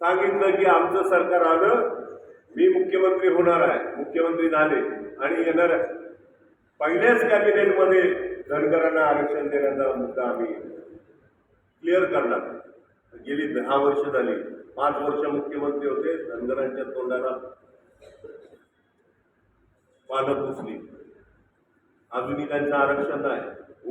सांगितलं की आमचं सरकार आलं मी मुख्यमंत्री होणार आहे. मुख्यमंत्री झाले आणि येणार आहे. पहिल्याच कॅबिनेटमध्ये धनगरांना आरक्षण देण्याचा मुद्दा आम्ही क्लिअर करणार. गेली दहा वर्ष झाली. पाच वर्ष मुख्यमंत्री होते. धनगरांच्या तोंडाला पानं पुसली. अजूनही त्यांचं आरक्षण नाही.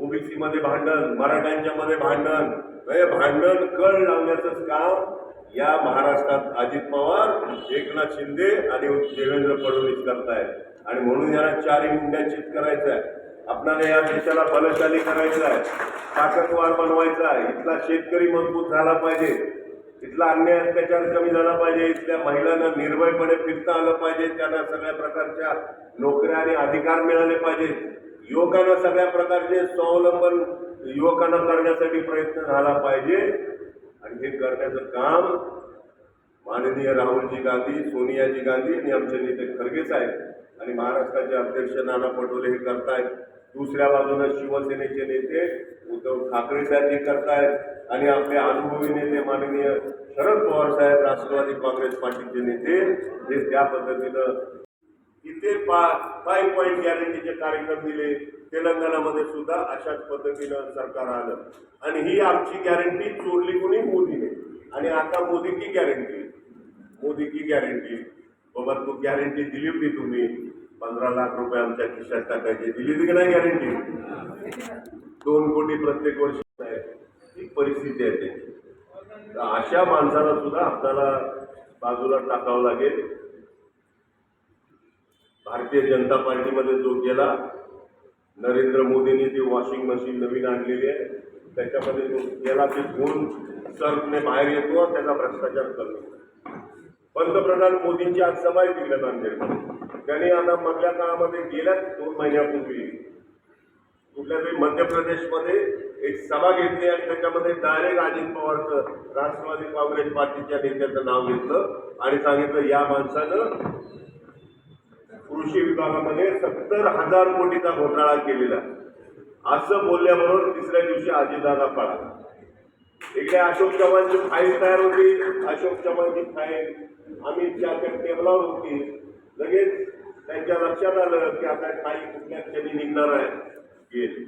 ओबीसी मध्ये भांडण मराठ्यांच्या मध्ये भांडण. हे भांडण कळ लावण्याचंच काम या महाराष्ट्रात अजित पवार एकनाथ शिंदे आणि देवेंद्र फडणवीस करतायत. आणि म्हणून याला चारही मुंड्या चित करायचं आहे आपल्याला या देशाला बलशाली करायचं आहे ताकदवार बनवायचा आहे इथला शेतकरी मजबूत झाला पाहिजे. इथला अन्याय अत्याचार कमी झाला पाहिजे. इथल्या महिलांना निर्भयपणे फिरता आलं पाहिजे. त्यांना सगळ्या प्रकारच्या नोकऱ्या आणि अधिकार मिळाले पाहिजेत. युवकांना सगळ्या प्रकारचे स्वावलंबन युवकांना करण्यासाठी प्रयत्न झाला पाहिजे. आणि हे करण्याचं काम माननीय राहुलजी गांधी सोनियाजी गांधी आणि आमचे नेते खरगे साहेब आणि महाराष्ट्राचे अध्यक्ष नाना पटोले हे करतायत. दुसऱ्या बाजूला शिवसेनेचे नेते उद्धव ठाकरे साहेब हे करतायत. आणि आपले अनुभवी नेते माननीय शरद पवार साहेब राष्ट्रवादी काँग्रेस पार्टीचे नेते हे त्या पद्धतीनं इथे पा फाय पॉईंट गॅरंटीचे कार्यक्रम दिले. तेलंगणामध्ये सुद्धा अशाच पद्धतीनं सरकार आलं. आणि ही आमची गॅरंटी चोरली कोणी? मोदीने. आणि आता मोदी की गॅरंटी मोदी की गॅरंटी बाबा तू गॅरंटी दिली होती तुम्ही. पंधरा लाख रुपये आमच्या खिशात टाकायचे. दिली होती की नाही गॅरंटी दोन कोटी प्रत्येक वर्षी आहे ही परिस्थिती आहे त्याची. तर अशा माणसाला सुद्धा आपल्याला बाजूला टाकावं लागेल. भारतीय जनता पार्टीमध्ये जो गेला नरेंद्र मोदींनी ती वॉशिंग मशीन नवीन आणलेली आहे. त्याच्यामध्ये जो गेला ते घेऊन सर्फने बाहेर येतो त्याचा भ्रष्टाचार करतो. पंतप्रधान मोदींची आज सभा आहे तिकडे नांदेडमध्ये त्यांनी आता मधल्या काळामध्ये गेल्याच दोन महिन्यापूर्वी. कुठल्या तरी मध्य प्रदेशमध्ये एक सभा घेतली आणि त्याच्यामध्ये डायरेक्ट अजित पवारचं राष्ट्रवादी काँग्रेस पार्टीच्या नेत्याचं नाव घेतलं आणि सांगितलं या माणसानं कृषी विभागामध्ये सत्तर हजार कोटीचा घोटाळा केलेला असं बोलल्याबरोबर तिसऱ्या दिवशी अजितदादा पळा इकडे अशोक चव्हाणची फाईल तयार होती. अशोक चव्हाणची फाईल अमित शहाच्या टेबलावर होती. लगेच त्यांच्या लक्षात आलं की आता काही कुठल्या क्षणी निघणार आहे. गेली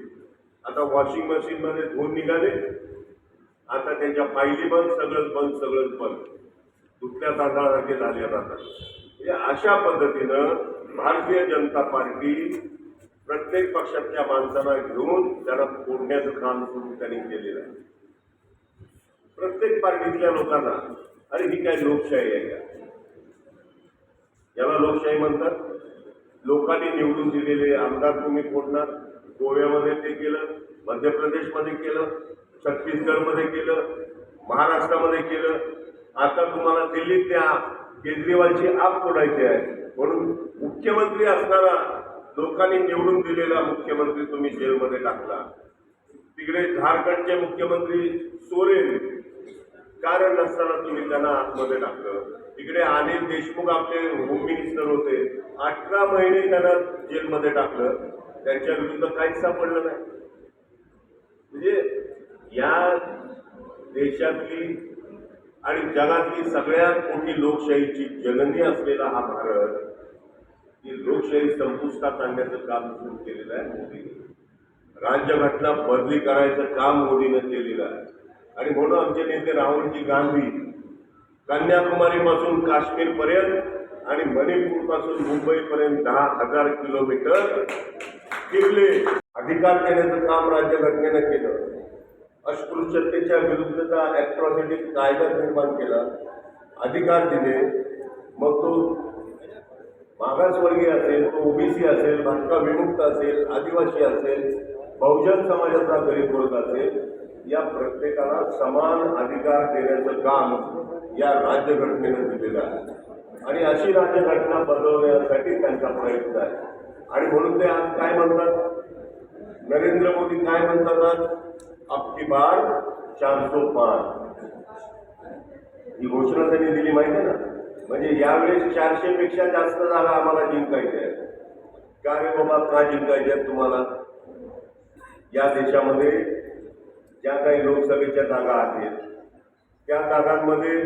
आता वॉशिंग मशीन मध्ये धुवून निघाले. आता त्यांच्या फाईली बंद सगळंच बंद सगळंच बंद. दुसऱ्या तांदळासारखे झाले आता. म्हणजे अशा पद्धतीनं भारतीय जनता पार्टी प्रत्येक पक्षातल्या माणसांना घेऊन त्यांना फोडण्याचं काम सुरू त्यांनी केलेलं आहे. प्रत्येक पार्टीतल्या लोकांना अरे ही काय लोकशाही आहे का? याला लोकशाही म्हणतात. लोकांनी निवडून दिलेले आमदार तुम्ही फोडणार गोव्यामध्ये ते केलं मध्य प्रदेशमध्ये केलं छत्तीसगडमध्ये केलं महाराष्ट्रामध्ये केलं. आता तुम्हाला दिल्लीत त्या केजरीवालची आप फोडायची आहे. म्हणून मुख्यमंत्री असणारा लोकांनी निवडून दिलेला मुख्यमंत्री तुम्ही जेलमध्ये टाकला. तिकडे झारखंडचे मुख्यमंत्री सोरेन कारण नसताना तुम्ही त्यांना आतमध्ये टाकलं. तिकडे अनिल देशमुख आपले होम मिनिस्टर होते. अठरा महिने त्यांना जेलमध्ये टाकलं. त्यांच्या विरुद्ध काहीच सापडलं नाही. म्हणजे या देशातली आणि जगातली सगळ्यात मोठी लोकशाहीची जननी असलेला हा भारत ही संपुष्टात आणण्याचं काम सुरू केलेलं आहे मोदीने. राज्यघटना बदली करायचं काम मोदीनं केलेलं आहे. आणि म्हणून आमचे नेते राहुलजी गांधी कन्याकुमारीपासून काश्मीरपर्यंत आणि मणिपूरपासून मुंबईपर्यंत दहा हजार किलोमीटर फिरले. अधिकार देण्याचं काम राज्यघटनेनं केलं. अस्पृश्यतेच्या विरुद्धचा ॲट्रॉसिटी कायदा निर्माण केला. अधिकार दिले. मग तो मागासवर्गीय असेल तो ओबीसी असेल भटका विमुक्त असेल आदिवासी असेल बहुजन समाजाचा गरीब वर्ग असेल या प्रत्येकाला समान अधिकार देण्याचं काम या राज्यघटनेनं दिलेलं आहे. आणि अशी राज्यघटना बदलवण्यासाठी त्यांचा प्रयत्न आहे. आणि म्हणून ते आज काय म्हणतात? नरेंद्र मोदी काय म्हणतात आज? आपकी बार चारसो पाच ही घोषणा त्यांनी दिली माहिती आहे ना? म्हणजे यावेळेस चारशे पेक्षा जास्त जागा आम्हाला जिंकायच्या आहेत. का रे बाबा का जिंकायच्या आहेत तुम्हाला? या देशामध्ये ज्या काही लोकसभेच्या जागा आहेत त्या जागांमध्ये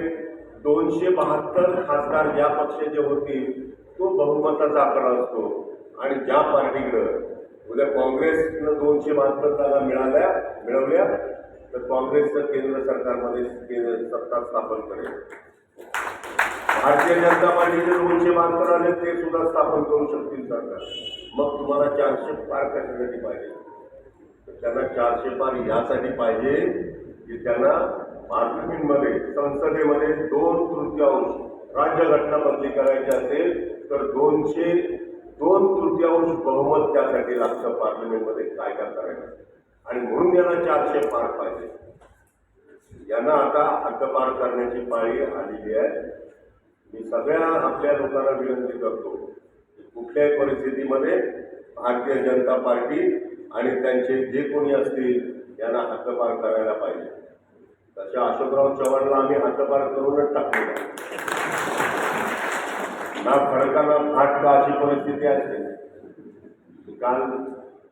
दोनशे बहात्तर खासदार ज्या पक्षाचे होतील तो बहुमताचा आकडा असतो. आणि ज्या पार्टीकडं उद्या काँग्रेसनं दोनशे बहात्तर जागा मिळाल्या मिळवल्या तर काँग्रेसचं केंद्र सरकारमध्ये केंद्र सत्ता स्थापन करेल. भारतीय जनता पार्टीचे दोनशे बहात्तर आले ते सुद्धा स्थापन करू शकतील सरकार. मग तुम्हाला चारशे पार कशासाठी पाहिजे? त्यांना चारशे पार यासाठी पाहिजे की त्यांना पार्लमेंटमध्ये संसदेमध्ये दोन तृतीयांश राज्यघटना बदली करायची असेल तर दोनशे दोन तृतीयांश बहुमत त्यासाठी लागतं पार्लमेंटमध्ये काय करावे आणि म्हणून यांना चारशे पार पाहिजे. यांना आता हद्दपार करण्याची पाळी आलेली आहे. मी सगळ्या आपल्या लोकांना विनंती करतो की कुठल्याही परिस्थितीमध्ये भारतीय जनता पार्टी आणि त्यांचे जे कोणी असतील यांना हद्दपार करायला पाहिजे. तशा अशोकराव चव्हाणला आम्ही हद्दपार करूनच टाकलेला ना खडका ना फाट का अशी परिस्थिती असते? काल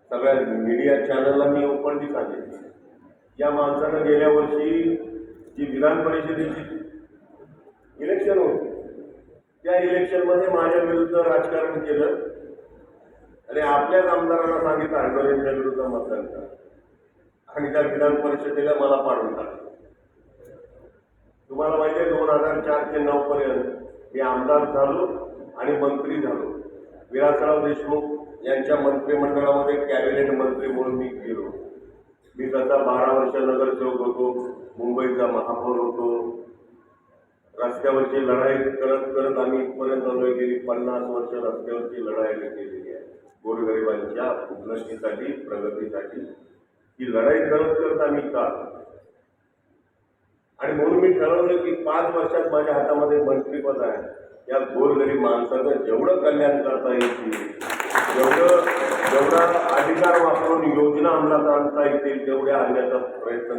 सगळ्या मीडिया चॅनलला मी ओपनली सांगितलं या माणसानं गेल्या वर्षी जी विधान परिषदेची इलेक्शन होती त्या इलेक्शनमध्ये माझ्या विरुद्ध राजकारण केलं. आणि आपल्याच आमदारांना सांगितलं हडवलेंच्या विरुद्ध मतदान करा. आणि त्या विधान परिषदेला मला पाडून टाकलं. तुम्हाला माहिती आहे दोन हजार चार ते नऊ पर्यंत मी आमदार झालो आणि मंत्री झालो. विलासराव देशमुख यांच्या मंत्रिमंडळामध्ये कॅबिनेट मंत्री म्हणून मी गेलो. मी तसा बारा वर्ष नगरसेवक होतो मुंबईचा महापौर होतो रस्त्यावरची लढाई करत करत आम्ही इथपर्यंत आलोय गेली पन्नास वर्ष रस्त्यावरची लढाई केलेली आहे. गोरगरिबांच्या उन्नतीसाठी प्रगतीसाठी ही लढाई करत करत आम्ही का? आणि म्हणून मी ठरवलं की पाच वर्षात माझ्या हातामध्ये मंत्रीपद आहे. या गोरगरीब माणसाचं जेवढं कल्याण करता येईल जेवढं जेवढा अधिकार वापरून योजना अंमलात आणता येतील तेवढ्या आणण्याचा प्रयत्न